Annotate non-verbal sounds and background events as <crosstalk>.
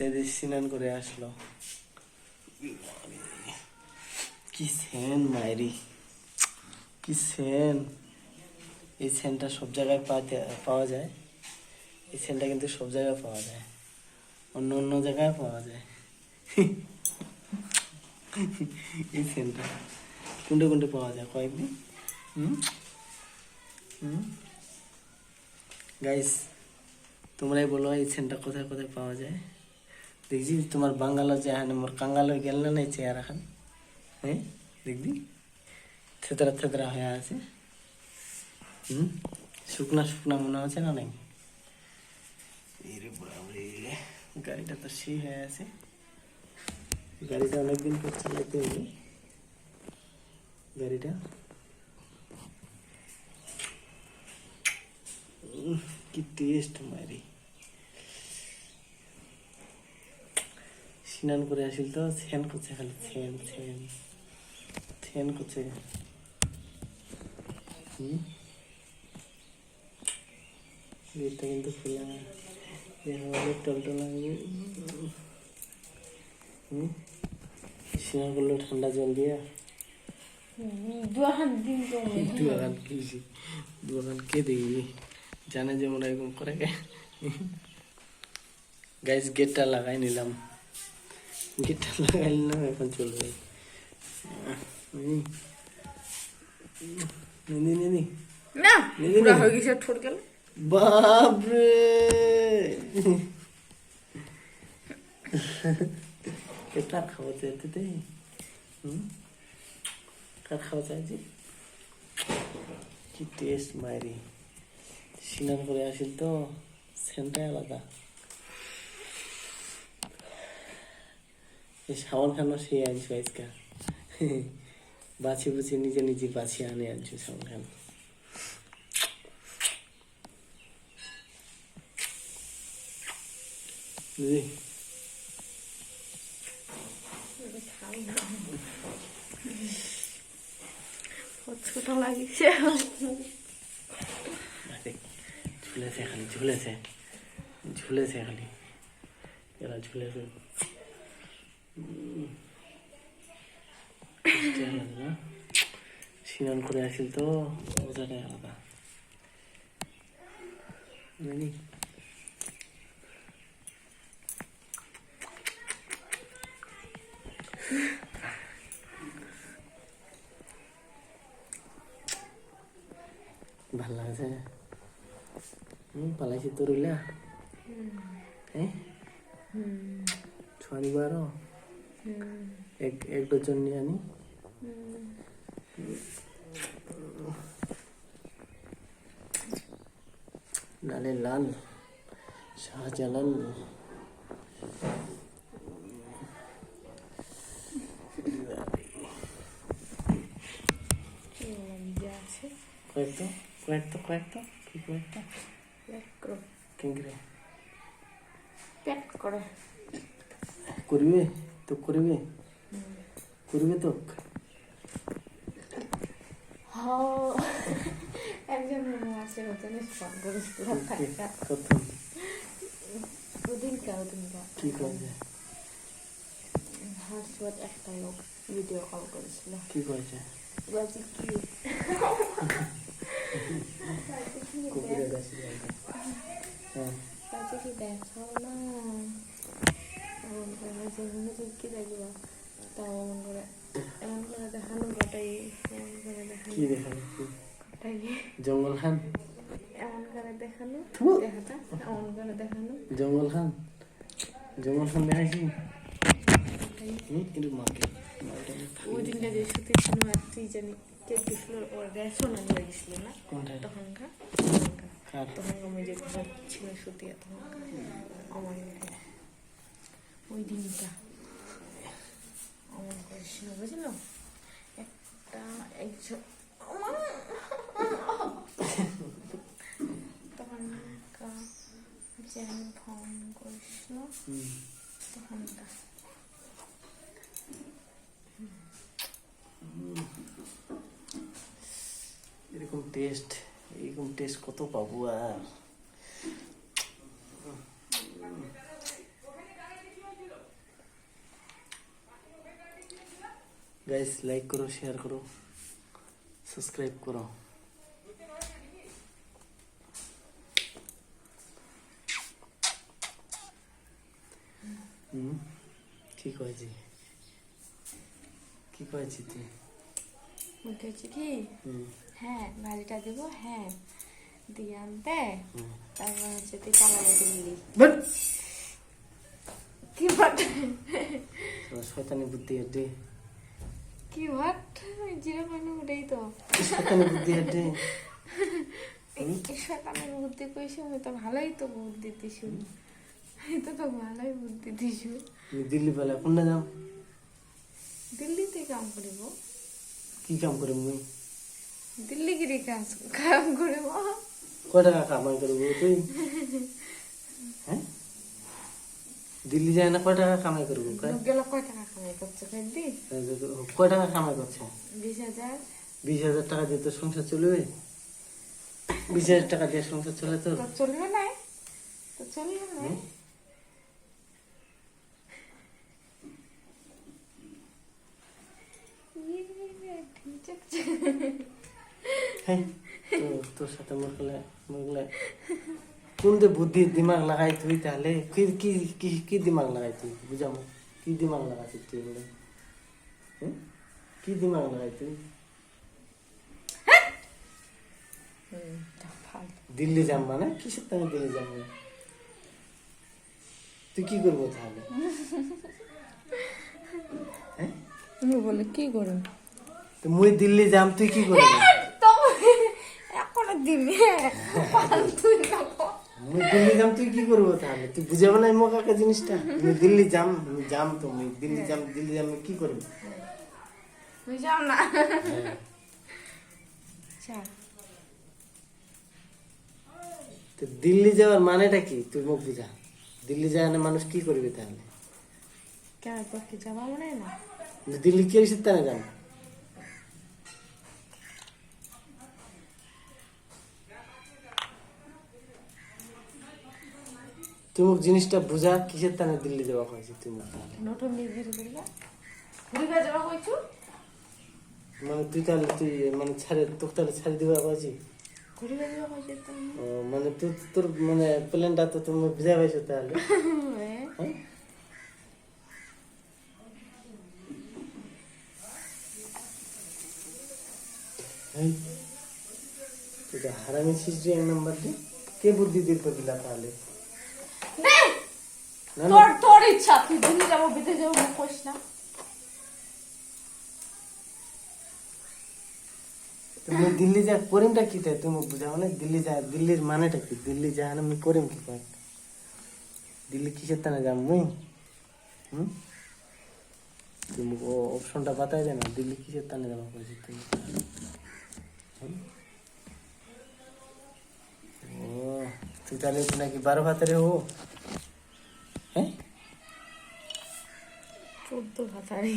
স্নান করে আসলো। কি সেন মায়েরি কি সেন। এই সেনটা সব জায়গায় পাতে পাওয়া যায়। এই সেনটা কিন্তু সব জায়গায় পাওয়া যায়। অন্য অন্য জায়গায় পাওয়া যায়। এই সেনটা কোনটা কোনটা পাওয়া যায় কয়েকদিন। গাইস তোমরাই বলো এই সেন্টটা কোথায় কোথায় পাওয়া যায়। দেখছি তোমার বাঙ্গালো যে হানে মোর কাঙ্গালো গেল না নাই চেয়ার এখন। হ্যাঁ দেখবি? থেতরা থেতরা হয়ে আছে। হুম? শুকনা শুকনা মনে হচ্ছে না নাই এরে বাবরে গাড়িটা তো সেই হয়ে আছে। গাড়িটা অনেকদিন পর চালাইতে হবে গাড়িটা। উম, কি টেস্ট মারি। স্নান করে আসিল তো ছেন করছে খালি ছেন ছেন ছেন করছে। এটা কিন্তু খোলা এভাবে টলটল লাগবে স্নান করল ঠান্ডা জল দিয়া। কিছি কে দেখবি জানে যে মনে এরকম করে। গাইস গেটটা লাগাই নিলাম। গেটটা লাগাই নিলাম এখন চলবে। নিনি নিনি না পুরা। হয়ে গেছে ঠোঁট গেল। বাপরে! এটা খাওয়া চাইতে দে কার খাওয়া চাইছি কি টেস্ট মায়েরি স্নান করে আসিল তো সেন্টাই আলাদা। সাবান খানো সে আনছো আজকা বাছি বুছি নিজে নিজে বাছি আনে আনছো সাবান খানো। বুঝলি ছোট লাগিছে। ঝুলেছে খালি ঝুলেছে। ঝুলেছে খালি। এরা ঝুলেছে। স্নান করে আসিল তো মজাটাই আলাদা। বুঝলি ভালো লাগছে? হুম পালাইছি তো রইলা? হ্যাঁ? ছোয়া নিব এক ডজন নিয়ে আনি। লালে লাল শাহজালাল। আছে কয়েকটা কয়েকটা কয়েকটা কি কয়েকটা? প্যাক করো। তো করবে? করবে তো? হ্যাঁ। একজন মাসের মতন ফোন করেছিল থাকা কত ওদিন কা ওদিন কি করবে হটস্পট একটা লোক ভিডিও কল করেছিল। কি করেছে বলছি কি। হ্যাঁ বলছি কি দেখাও না এমন করে বলছে, মনে হচ্ছে কি দেখব তাও এমন করে। এমন করে দেখানো গোটাই এমন করে দেখানো। কি দেখাবে কি? জঙ্গল খান? এমন করে দেখানো। দেখাটা এমন করে দেখানো। জঙ্গল খান? জঙ্গল খান দেখাইছি। কিন্তু মাকে মাকে ওই দিনটা যে সত্যি ছিল আর তুই জানি কে গেছিল ওর রেশন আনতে গেছিল না? কোনটা? তখনকার? তখনকার কার? তখন আমি যে ঘর ছিল সত্যি তখনকার। আমার। ওই দিনটা। অমন করেছিল বুঝলো? একটা একজন তখন যে আমি ফোন হুম। তখনটা। এরকম টেস্ট এরকম টেস্ট কত পাবো আর? গাইস লাইক করো শেয়ার করো সাবস্ক্রাইব করো হুম কি কয়েছি কি কয়েছি তুই বলতে হচ্ছে কি হ্যাঁ গাড়িটা দেবো হ্যাঁ দিয়ে আনতে তারপর হচ্ছে তুই চালাবো দিল্লি কি শয়তানি বুদ্ধি কি জিরো পয়েন্ট ওটাই তো। শয়তানি বুদ্ধি কইছি আমি তো ভালোই তো বুদ্ধি দিছু। তো তো ভালোই বুদ্ধি দিছু। দিল্লি পেলে কোনটা যাম দিল্লিতে কাম করিব কি কাম করে মুই? দিল্লি গিরি কাজ কাম করিব কয় টাকা কামাই করব তুই? <laughs> দিল্লি যায় না কয় টাকা কামাই করব কয় গেল কয় টাকা কামাই করছে কয় টাকা কামাই করছে বিশ হাজার বিশ হাজার টাকা দিয়ে তোর সংসার চলবে বিশ হাজার টাকা দিয়ে সংসার চলে তো চলবে না তো চলবে না? হ্যাঁ তো- তোর সাথে মরলে মরলে কোন দে বুদ্ধি দিমাগ লাগাই তুই তাহলে? কি কি কি কি দিমাগ লাগাই তুই? বুঝাম কি দিমাগ লাগাই তুই বলে হ্যাঁ? কি দিমাগ লাগাই তুই? দিল্লি যাম মানে? কিসের তাহলে দিল্লি যাম মানে? তুই কি করব তাহলে? <laughs> হ্যাঁ? তুমি বলে কি করো? তো মুই দিল্লি যাম তুই কি করবি? এখন দিবি। <laughs> তুই মুই দিল্লি যাম তুই কি করব তাহলে? তুই বুঝাবো না মো কাকা জিনিসটা। মুই দিল্লি যাম মুই যাম তো মুই দিল্লি যাম দিল্লি যাম কি করবি? বুঝাও না। তো দিল্লি যাওয়ার মানেটা কি? তুই মুখ বুঝা দিল্লি যাওয়ার মানুষ কি করবে তাহলে? কেন তোর কি যাবা মনে না? দিল্লি কি এসে তানে যাম জিনিসটা বুঝা কিসের তানে দিল্লি যাওয়া হয়েছে নতুন ঘুরবা মানে তুই তাহলে তুই মানে ছাড়ে তোকে তাহলে ছাড়ে দিবা ও, মানে তুই তোর মানে প্ল্যানটা তো তুমি বুঝা পাইছো তাহলে। <laughs> হ্যাঁ। হ্যাঁ? হারামি ছিস এক নাম্বার দিয়ে। কে বুদ্ধি দিল দিলা তাহলে? তোর তোর ইচ্ছা তুই দিল্লি যাব বিদেশ যাব মুখ না। তুমি দিল্লি যা করিমটা কি তাই তুমি বুঝা মানে দিল্লি যা দিল্লির মানেটা কি? দিল্লি যা আমি করিম কি কয়? দিল্লি কিসের তানে যাম মুই হুম? তুমি ও অপশনটা বাতাই দে না দিল্লি কিসের তানে যাব কইছি তুমি? ও তুই তাহলে নাকি বারো ভাতেরে হো ভাতারি